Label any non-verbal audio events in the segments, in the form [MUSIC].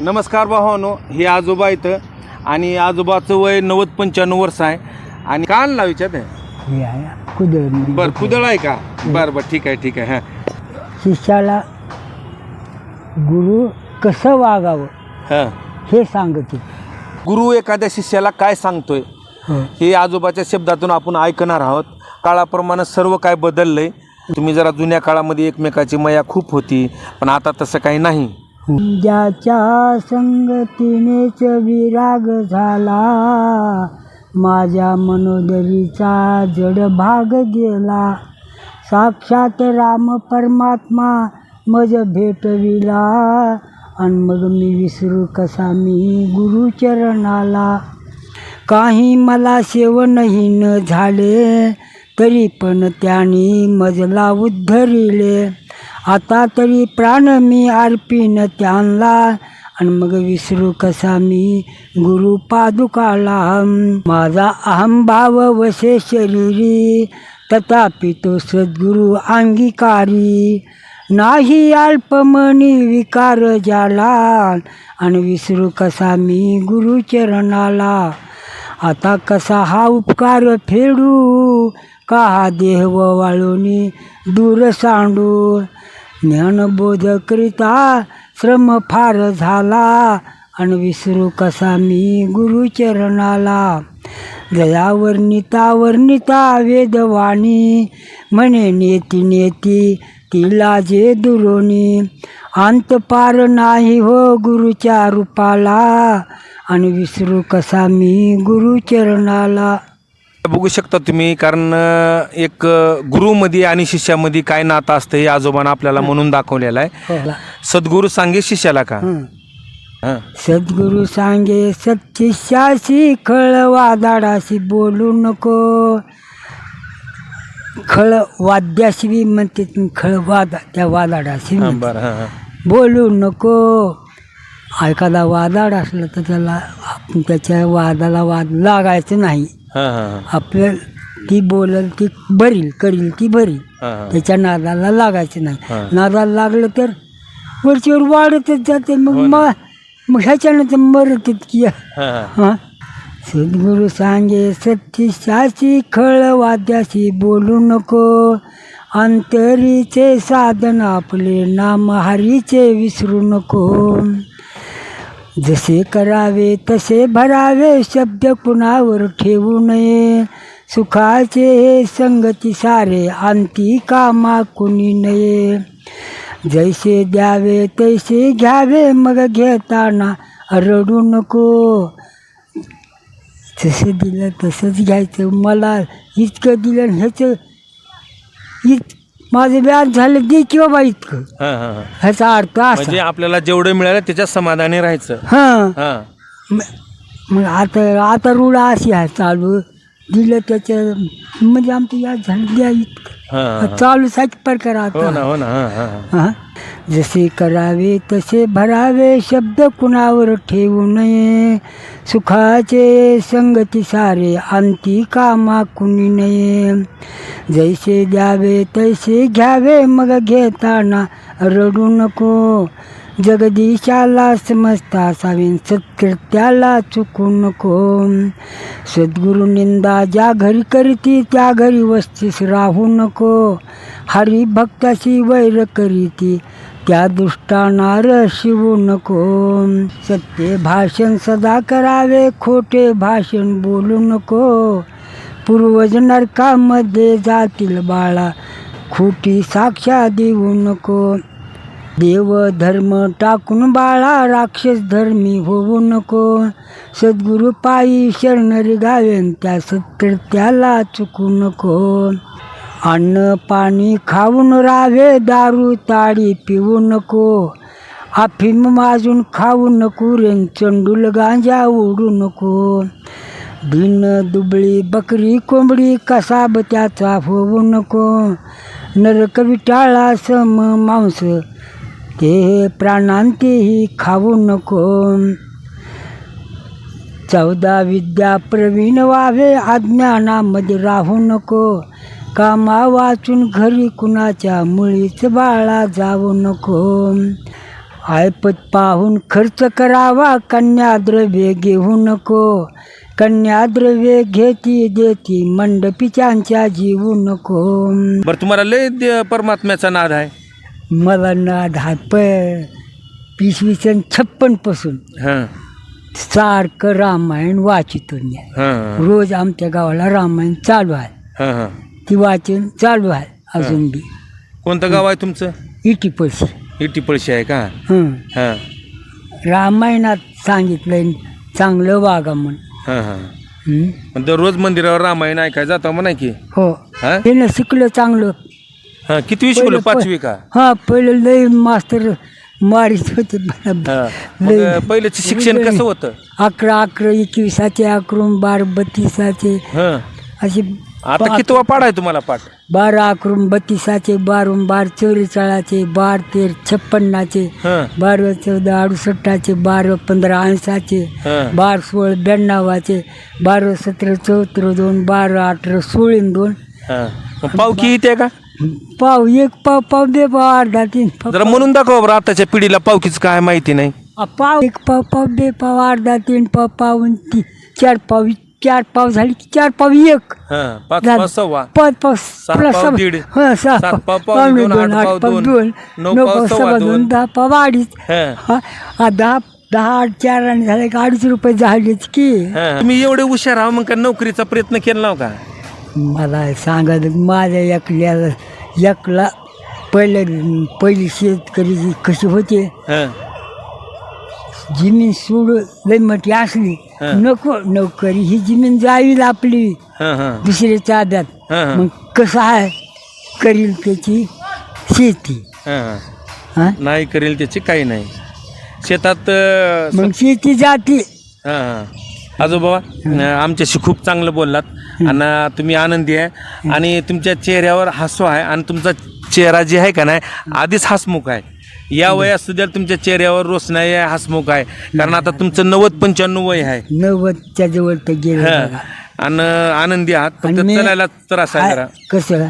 नमस्कार भावानो हे आजोबा इथं आणि आजोबाचं वय नव्वद पंच्याण्णव वर्ष आहे. आणि कान लावायच्यात हे आहे कुदळ बरं कुदळ. आहे का? बरं बरं ठीक आहे ठीक आहे हां. शिष्याला गुरु कसं वागावं हां. हे सांगते. गुरु एखाद्या शिष्याला काय सांगतोय? हो. हे आजोबाच्या शब्दातून आपण ऐकणार आहोत. काळाप्रमाणे सर्व काय बदललंय. तुम्ही जरा जुन्या काळामध्ये एकमेकाची मया खूप होती पण आता तसं काही नाही. ज्याच्या संगतीनेच विराग झाला माझ्या मनोदरीचा जड भाग गेला. साक्षात राम परमात्मा मज भेटविला आणि मग मी विसरू कसा मी गुरुचरणाला. काही मला सेवनही न झाले तरी पण त्याने मजला उद्धरिले. आता तरी प्राण मी अर्पिन त्यांना आणि मग विसरू कसा मी? गुरु पादुकाला माझा अहंभाव वसे शरीरी. तथापि तो सद्गुरु अंगीकारी. नाही अल्पमणी विकार झाला आणि विसरू कसा मी गुरुचरणाला आता कसा हा उपकार फेडू? का हा देह वाळूनी दूर सांडू? ज्ञानबोध करिता श्रम फार झाला. आणि विसरू कसा मी गुरुचरणाला? दया वर्णिता वर्णिता वेदवाणी. म्हणे नेती नेती तिला जे दुरोणी. अंत पार नाही हो गुरुच्या रूपाला. आणि विसरू कसा मी गुरुचरणाला? बघू शकता तुम्ही कारण अं, एक अं, गुरुमध्ये आणि शिष्यामध्ये काय नातं असतं हे आजोबानं आपल्याला म्हणून दाखवलेलं आहे. सद्गुरू सांगे शिष्याला का? हं. हां. सद्गुरु सांगे सत्शिष्याशी खळ वादाडाशी बोलू नको. खळ वाद्याशी म्हणते खळ वादा त्या वादाडाशी हां. बरं हां हां. बोलू नको. एखादा वादाड असलं तर त्याला आपण त्याच्या वादाला वाद लागायचं नाही. हां हां हां. आपलं ती बोलल ती भरील करील ती भरील. हां हां. त्याच्या नादाला लागायचं नाही. नादाला लागलं तर वरचीवर वाढतच जाते. मग हो. मग मग ह्याच्यानं तर मरत की. हां हां. हां? सद्गुरु सांगे सत्य खळ वाद्याशी बोलू नको. अंतरीचे साधन आपले नाम हरीचे विसरू नको. जसे करावे तसे भरावे शब्द कुणावर ठेवू नये. सुखाचे हे संगती सारे अंती कामा कुणी नये. जैसे द्यावे तैसे घ्यावे मग घेताना रडू नको. जसं दिलं तसंच घ्यायचं. मला इतकं दिलं ह्याचं इत माझं व्याज झालं दे की बाबा इतकं. हां हां हां. ह्याचा अर्थ म्हणजे असा आपल्याला जेवढं मिळालं त्याच्यात समाधानी राहायचं. हां. हां. म- मग आता आता रुळा अशी आहे चालू. दिलं त्याच्या म्हणजे आमचं याद झालं द्या इतकं हां हां. चालू साठी प्रकार हो ना आता हो ना हां हां हां. हा. जसे करावे तसे भरावे शब्द कुणावर ठेवू नये. सुखाचे संगती सारे अंती कामा कुणी नये. जैसे द्यावे तैसे घ्यावे मग घेताना रडू नको. जगदीशाला समजता सावीन सत्कृत्याला चुकू नको सद्गुरु निंदा ज्या घरी करीती त्या घरी वस्तीस राहू नको. हरिभक्ताशी वैर करीती त्या दुष्टानार शिवू नको. सत्य भाषण सदा करावे खोटे भाषण बोलू नको. पूर्वज नरकामध्ये जातील बाळा खोटी साक्षा देऊ नको. देव धर्म टाकून बाळा राक्षस धर्मी होऊ नको. सद्गुरु पायी शरणरी गावेन त्या सत्कृत्याला चुकू नको. अन्न पाणी खाऊन राहावे दारू ताडी पिऊ नको. अफीम माजून खाऊ नको रेन चंडूल गांजा ओढू नको. भिन दुबळी बकरी कोंबडी कसाब त्याचा होऊ नको. नरक विटाळा सम मांस ते प्राणांतेही खाऊ नको. चौदा विद्या प्रवीण व्हावे अज्ञानामध्ये राहू नको. कामा वाचून घरी कुणाच्या मुळीच बाळा जाऊ नको. ऐपत पाहून खर्च करावा कन्याद्रव्य घेऊ नको. कन्याद्रव्य घेती देती मंडपीच्यांच्या जीवू नको. बरं तुम्हाला लय दे- परमात्म्याचा नाद आहे. मला नाद हा प इसवी सन छप्पनपासून हां. सारखं रामायण वाचितो मी. हां. रोज आमच्या गावाला रामायण चालू आहे. हां हां. ती वाचन चालू आहे अजून बी. कोणतं गाव आहे तुमचं? इटी पैसे इटी पळशी आहे का? हं. हां. रामायणात सांगितलंय चांगलं वागा म्हणून हां हां. हं? पण दररोज मंदिरावर रामायण ऐकाय जातो म्हणा की? हो. हां? हे शिकलं चांगलं. हां किती शिकलो पाचवी का? हा पहिलं लय मास्तर मारित होते. [LAUGHS] लय. शिक्षण कसं होतं? अकरा अकरा एकविसाचे अकरून बारा बत्तीसाचे हां. असे आता कितवा पाड आहे तुम्हाला पाठ? बारा अकरून बत्तीसाचे बारून बार चौवेचाळाचे बार तेर छप्पन्नाचे बारा चौदा अडुसष्टाचे बारा पंधरा ऐंसाचे हां. बार सोळ ब्याण्णवाचे बारा सतरा चौत्र दोन बारा अठरा सोळीन दोन. पावकी येते का? पाव एक पाव पाव दे पाव अर्धा तीन पाव. जरा म्हणून दाखवा बरं आताच्या पिढीला पावकीच काय माहिती नाही. पाव एक पाव पाव दे पाव अर्धा तीन पाव पाव आणि ती चार पाव चार पाव झाली की चार पाव एक. हां पाच झालं. पाच सव्वा. पाच पाव सात प्लस पाव सहा- दीड. हं, सहा सात पाव. पाव पावणे दोन, आठ पाव दोन, नऊ नऊ पाव पाव सव्वा सव्वा दोन. दोन. दहा पाव अडीच. हां. हा दहा दहा आठ चार आणि झाले की अडीच रुपये झालेच की. हां. तुम्ही एवढे हुशार आहो मग का नोकरीचा प्रयत्न केला नव्ह का? मला सांगत माझ्या एकल्याला एकला पहिले पहिली शेतकरी कशी होते? हां. जमीन सोड लई मोठी असली. नको नोकरी ही जमीन जावी आपली. हां हां. दुसऱ्याच्या ताब्यात. मग कसं आहे? करील त्याची शेती. हां. हां? हा नाही करेल त्याची काही नाही. शेतात मग शेती जाती. आजोबा अं, आमच्याशी खूप चांगलं बोललात. आणि तुम्ही आनंदी आहे. आणि तुमच्या चेहऱ्यावर हसू आहे आणि तुमचा चेहरा जे आहे का नाही आधीच हसमुख आहे. या वयात सुद्धा तुमच्या चेहऱ्यावर रोषणाई आहे हसमुख आहे. कारण आता तुमचं नव्वद पंच्याण्णव वय आहे. नव्वदच्या जवळ तर गेलं हां. आणि आनंदी आहात. फक्त आणि मी- चलायला त्रास आहे जरा. आ- कसं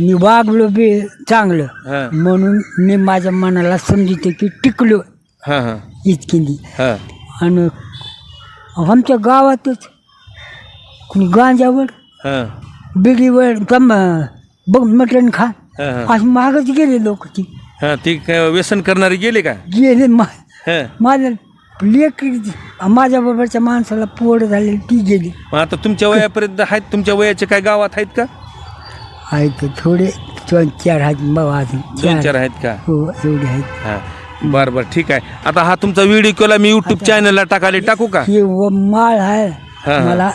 मी वागलो बी चांगलं. म्हणून मी माझ्या मनाला समजते की टिकलो. हां हां. इतकी हां. आणि आमच्या गावातच कुणी गांजावर हां. बिडीवर तम बघ मटण खा. हां हां. असं मागच गेले लोक ती. हां ती काय व्यसन करणारी गेली का? गेले मा हां. माझ्या लेक माझ्या बरोबरच्या माणसाला पोड झाली ती गेली. मग आता तुमच्या वयापर्यंत आहेत? तुमच्या वयाचे काय गावात आहेत का? आहे तर थोडे दोन चार आहेत बाबा अजून. दोन चार आहेत का? हो एवढे आहेत. हां. बरं बरं ठीक आहे. आता हा तुमचा व्हिडिओ केला मी युट्यूब चॅनलला टाकाले टाकू का? हे व माळ आहे. मला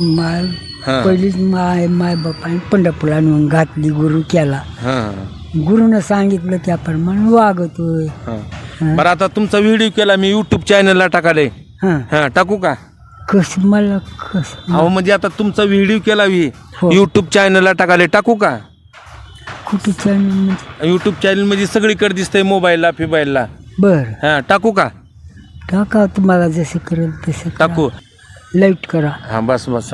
माळ हा. पहिलीच माय माय बापाने पंढरपूरला नेऊन घातली गुरु केला. हां. गुरुनं सांगितलं त्याप्रमाणे वागतोय. हां. बरं आता तुमचा व्हिडिओ केला मी युट्यूब चॅनलला टाकाले. हां. हां टाकू का? कस मला कस अहो म्हणजे आता तुमचा व्हिडिओ केला मी हो. युट्यूब चॅनलला टाकाले. टाकू का? कुठे चॅनल म्हणजे युट्यूब चॅनलमध्ये सगळीकडे दिसतंय मोबाईलला फिबाईलला. बर. हां टाकू का? टाका तुम्हाला जसं करेल तसं. टाकू. लाइट करा. हां बस बस.